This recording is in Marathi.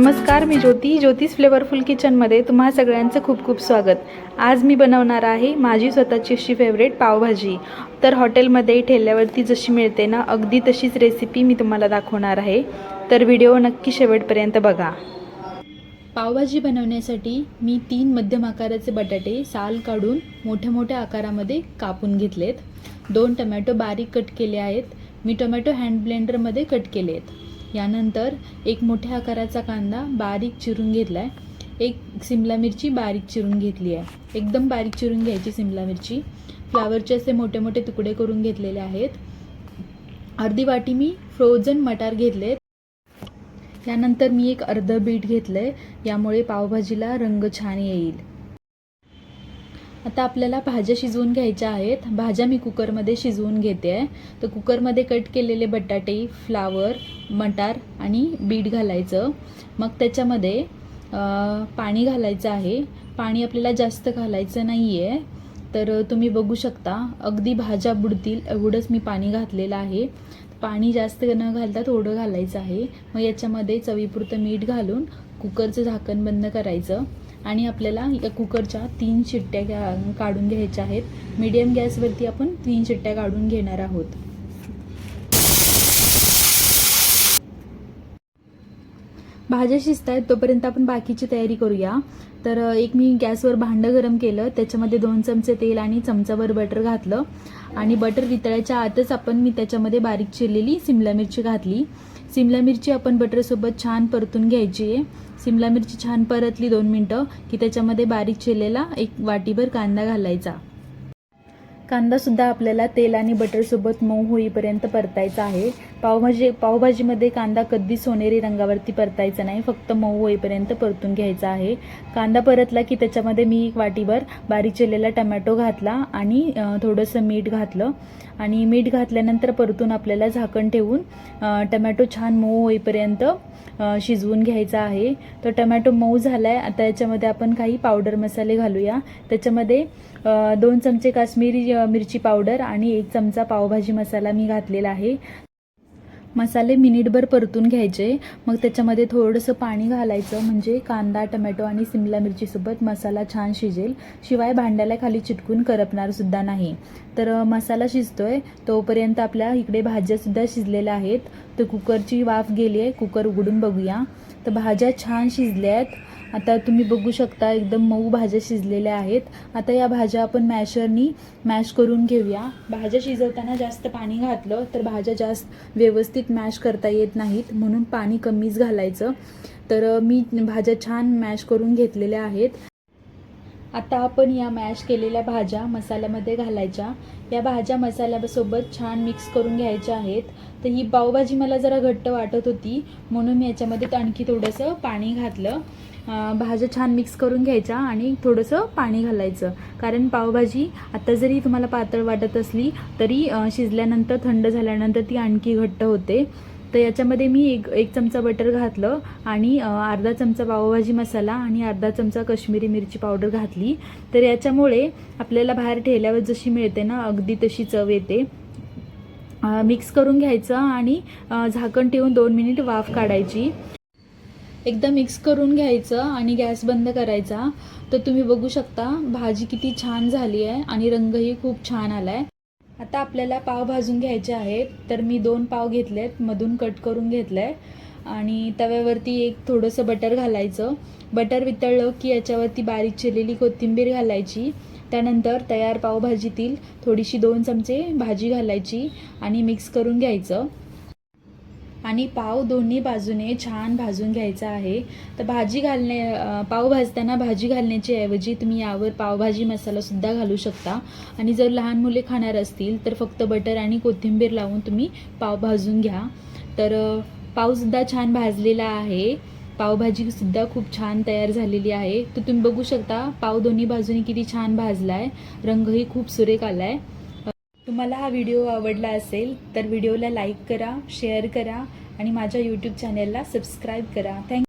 नमस्कार मी ज्योती. ज्योतिष फ्लेवरफुल किचनमध्ये तुम्हा सगळ्यांचं खूप खूप स्वागत. आज मी बनवणार आहे माझी स्वतःची अशी फेवरेट पावभाजी. तर हॉटेलमध्ये ठेल्यावरती जशी मिळते ना अगदी तशीच रेसिपी मी तुम्हाला दाखवणार आहे. तर व्हिडिओ नक्की शेवटपर्यंत बघा. पावभाजी बनवण्यासाठी मी तीन मध्यम आकाराचे बटाटे साल काढून मोठ्या मोठ्या आकारामध्ये कापून घेतलेत. दोन टमॅटो बारीक कट केले आहेत. मी टोमॅटो हँड ब्लेंडरमध्ये कट केले आहेत यानंतर एक मोठ्या आकाराचा कांदा बारीक चिरून घेतला आहे एक सिमला मिरची बारीक चिरून घेतली आहे. एकदम बारीक चिरून घ्यायची सिमला मिरची. फ्लावरचे असे मोठे मोठे तुकडे करून घेतलेले आहेत. अर्धी वाटी मी फ्रोझन मटार घेतले त्यानंतर मी एक अर्ध बीट घेतलं आहे यामुळे पावभाजीला रंग छान येईल. आता आपल्याला भाज्या शिजवून घ्यायच्या आहेत. भाज्या मी कुकरमध्ये शिजवून घेते. आहे तर कुकरमध्ये कट केलेले बटाटे फ्लावर मटार आणि बीट घालायचं. मग त्याच्यामध्ये पाणी घालायचं आहे. पाणी आपल्याला जास्त घालायचं नाही आहे तर तुम्ही बघू शकता अगदी भाज्या बुडतील एवढंच मी पाणी घातलेलं आहे. पाणी जास्त न घालता थोडं घालायचं आहे. मग याच्यामध्ये चवीपुरतं मीठ घालून कुकरचं झाकण बंद करायचं. आणि आपल्याला या कुकरच्या तीन शिट्ट्या घ्या काढून घ्यायच्या आहेत. मीडियम गॅसवरती आपण तीन शिट्ट्या काढून घेणार आहोत. भाज्या शिजत आहेत तोपर्यंत आपण बाकीची तयारी करूया. तर एक मी गॅसवर भांडं गरम केलं. त्याच्यामध्ये दोन चमचे तेल आणि चमचाभर बटर घातलं. आणि बटर वितळायच्या आतच आपण मी त्याच्यामध्ये बारीक चिरलेली सिमला मिरची घातली. सिमला मिरची आपण बटरसोबत छान परतून घ्यायची आहे. सिमला मिरची छान परतली दोन मिनटं की त्याच्यामध्ये बारीक चिरलेला एक वाटीभर कांदा घालायचा. कांदासुद्धा आपल्याला तेल आणि बटरसोबत मऊ होईपर्यंत परतायचा आहे. पावभाजी पावभाजीमध्ये कांदा कधी सोनेरी रंगावरती परतायचा नाही फक्त मऊ होईपर्यंत परतून घ्यायचा आहे. कांदा परतला की त्याच्यामध्ये मी एक वाटीभर बारीक चिरलेला टमॅटो घातला आणि थोडंसं मीठ घातलं. आणि मीठ घातल्यानंतर परतून आपल्याला झाकण ठेवून टमॅटो छान मऊ होईपर्यंत शिजवून घ्यायचा आहे. तर टमॅटो मऊ झाला आहे आता याच्यामध्ये आपण काही पावडर मसाले घालूया. त्याच्यामध्ये दोन चमचे काश्मीरी मिरची पावडर आणि एक चमचा पावभाजी मसाला मी घातलेला आहे. मसाले मिनिटभर परतून घ्यायचे. मग त्याच्यामध्ये थोडंसं पाणी घालायचं म्हणजे कांदा टमॅटो आणि सिमला मिरचीसोबत मसाला छान शिजेल. शिवाय भांड्याला खाली चिटकून करपणारसुद्धा नाही. तर मसाला शिजतोय. तोपर्यंत आपल्या इकडे भाज्यासुद्धा शिजलेल्या आहेत. तर कुकरची वाफ गेली आहे. कुकर उघडून बघूया. तर भाज्या छान शिजल्या आहेत. आता तुम्ही बघू शकता एकदम मऊ भाज्या शिजलेल्या आहेत. आता या भाज्या आपण मॅशरनी मॅश करून घेऊया. भाज्या शिजवताना जास्त पाणी घातलं तर भाज्या जास्त व्यवस्थित मॅश करता येत नाहीत. म्हणून पाणी कमीच घालायचं. तर मी भाज्या छान मॅश करून घेतलेल्या आहेत. आता आपण या मॅश केलेल्या भाज्या मसाल्यामध्ये घालायच्या. या भाज्या मसाल्यासोबत छान मिक्स करून घ्यायच्या आहेत. तर ही पावभाजी मला जरा घट्ट वाटत होती म्हणून मी याच्यामध्ये आणखी थोडंसं पाणी घातलं. भाज्या छान मिक्स करून घ्यायच्या आणि थोडंसं पाणी घालायचं. कारण पावभाजी आता जरी तुम्हाला पातळ वाटत असली तरी शिजल्यानंतर थंड झाल्यानंतर ती आणखी घट्ट होते. तर याच्यामध्ये मी एक एक चमचा बटर घातलं आणि अर्धा चमचा पावभाजी मसाला आणि अर्धा चमचा कश्मीरी मिरची पावडर घातली. तर याच्यामुळे आपल्याला बाहेर ठेल्यावर जशी मिळते ना अगदी तशी चव येते. मिक्स करून घ्यायचं आणि झाकण ठेवून दोन मिनिट वाफ काढायची. एकदा मिक्स करून घ्यायचं आणि गॅस बंद करायचा. तर तुम्ही बघू शकता भाजी किती छान झाली आहे आणि रंगही खूप छान आला आहे आता आपल्याला पाव भाजून घ्यायचे आहेत. तर मी दोन पाव घेतले आहेत मधून कट करून घेतलं आहे आणि तव्यावरती एक थोडंसं बटर घालायचं. बटर वितळलं की याच्यावरती बारीक चिरलेली कोथिंबीर घालायची. त्यानंतर तयार पावभाजीतील थोडीशी दोन चमचे भाजी घालायची आणि मिक्स करून घ्यायचं. आणि पाव दोन्ही बाजूने छान भाजून घ्यायचा आहे. तर भाजी घालणे पाव भाजताना भाजी घालण्याची ऐवजी तुम्ही यावर पावभाजी मसालासुद्धा घालू शकता. आणि जर लहान मुले खाणार असतील तर फक्त बटर आणि कोथिंबीर लावून तुम्ही पाव भाजून घ्या. तर पावसुद्धा छान भाजलेला आहे. पावभाजीसुद्धा खूप छान तयार झालेली आहे. तर तुम्ही बघू शकता पाव दोन्ही बाजूने किती छान भाजला आहे रंगही खूप सुरेख आला आहे तुम्हाला हा व्हिडिओ आवडला असेल तर व्हिडिओला लाईक करा शेअर करा आणि माझ्या यूट्यूब चॅनेलला सबस्क्राईब करा. थँक